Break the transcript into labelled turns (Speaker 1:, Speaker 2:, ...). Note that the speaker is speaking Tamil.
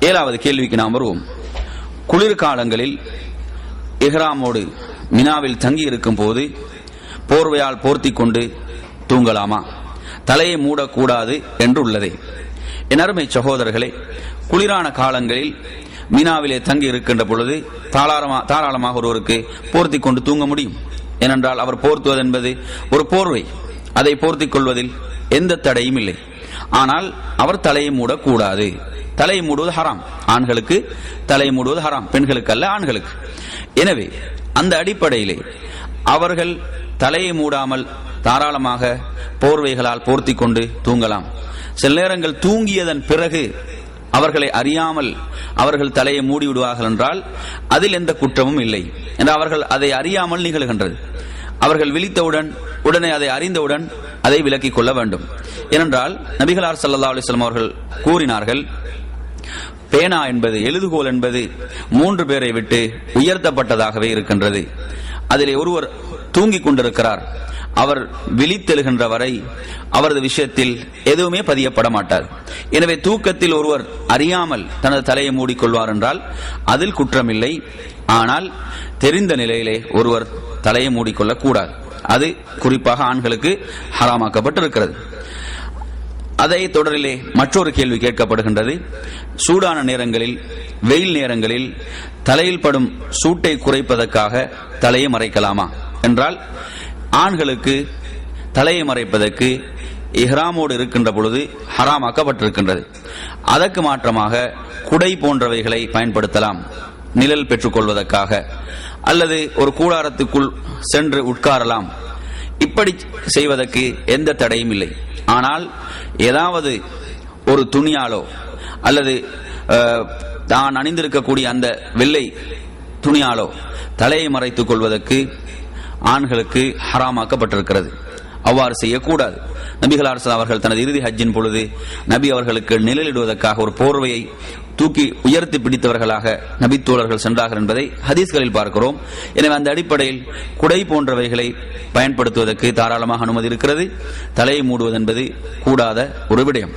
Speaker 1: ஏழாவது கேள்விக்கு நாம் வருவோம். குளிர்காலங்களில் இஹ்ராமோடு மினாவில் தங்கி இருக்கும் போது போர்வையால் போர்த்தி கொண்டு தூங்கலாமா? தலையை மூடக்கூடாது என்று உள்ளதே என் அருமை சகோதரர்களே குளிரான காலங்களில் மீனாவிலே தங்கி இருக்கின்ற பொழுது தாராளமாக தாராளமாக ஒருவருக்கு போர்த்தி கொண்டு தூங்க முடியும். ஏனென்றால் அவர் போர்த்துவது என்பது ஒரு போர்வை. அதை போர்த்திக் கொள்வதில் எந்த தடையும் இல்லை. ஆனால் அவர் தலையை மூடக்கூடாது. தலையை மூடுவது ஹராம். ஆண்களுக்கு தலையை மூடுவது ஹராம். பெண்களுக்கு அல்ல ஆண்களுக்கு. எனவே அந்த அடிப்படையிலே அவர்கள் தலையை மூடாமல் தாராளமாக போர்வைகளால் போர்த்தி கொண்டு தூங்கலாம். சில நேரங்கள் தூங்கியதன் பிறகு அவர்களை அறியாமல் அவர்கள் தலையை மூடி விடுவார்கள் என்றால் அதில் எந்த குற்றமும் இல்லை. என்று அவர்கள் அதை அறியாமல் நிகழ்கின்றது. அவர்கள் விழித்தவுடன் உடனே அதை அறிந்தவுடன் அதை விலக்கிக் கொள்ள வேண்டும். ஏனென்றால் நபிகளார் சல்லா அலிஸ்லாம் அவர்கள் கூறினார்கள் பேனா என்பது எழுதுகோல் என்பது மூன்று பேரை விட்டு உயர்த்தப்பட்டதாகவே இருக்கின்றது. அதிலே ஒருவர் தூங்கிக் கொண்டிருக்கிறார். அவர் விழித்தெழுகின்ற வரை அவரது விஷயத்தில் எதுவுமே பதியப்பட மாட்டார். எனவே தூக்கத்தில் ஒருவர் அறியாமல் தனது தலையை மூடிக்கொள்வார் என்றால் அதில் குற்றமில்லை. ஆனால் தெரிந்த நிலையிலே ஒருவர் தலையை மூடிக்கொள்ளக்கூடாது அது குறிப்பாக ஆண்களுக்கு ஹராமாக்கப்பட்டிருக்கிறது. அதை தொடரிலே மற்றொரு கேள்வி கேட்கப்படுகின்றது. சூடான நேரங்களில் வெயில் நேரங்களில் தலையில் படும் சூட்டை குறைப்பதற்காக தலையை மறைக்கலாமா? என்றால் ஆண்களுக்கு தலையை மறைப்பதற்கு இஹ்ராமோடு இருக்கின்ற பொழுது ஹராமாக்கப்பட்டிருக்கின்றது. அதற்கு மாற்றமாக குடை போன்றவைகளை பயன்படுத்தலாம். நிழல் பெற்றுக்கொள்வதற்காக. அல்லது ஒரு கூடாரத்துக்குள் சென்று உட்காரலாம். இப்படி செய்வதற்கு எந்த தடையும் இல்லை. ஆனால் ஏதாவது ஒரு துணியாலோ அல்லது தான் அணிந்திருக்கக்கூடிய அந்த வெள்ளை துணியாலோ தலையை மறைத்துக் கொள்வதற்கு ஆண்களுக்கு ஹராமாக்கப்பட்டிருக்கிறது. அவ்வாறு செய்யக்கூடாது. நபிகளார் அவர்கள் தனது இறுதி ஹஜ்ஜின் பொழுது நபி அவர்களுக்கு நிழலிடுவதற்காக ஒரு போர்வையை தூக்கி உயர்த்தி பிடித்தவர்களாக நபித்தோழர்கள் சென்றார்கள் என்பதை ஹதீஸ்களில் பார்க்கிறோம். எனவே அந்த அடிப்படையில் குடை போன்றவைகளை பயன்படுத்துவதற்கு தாராளமாக அனுமதி இருக்கிறது. தலையை மூடுவது என்பது கூடாத ஒரு விடயம்.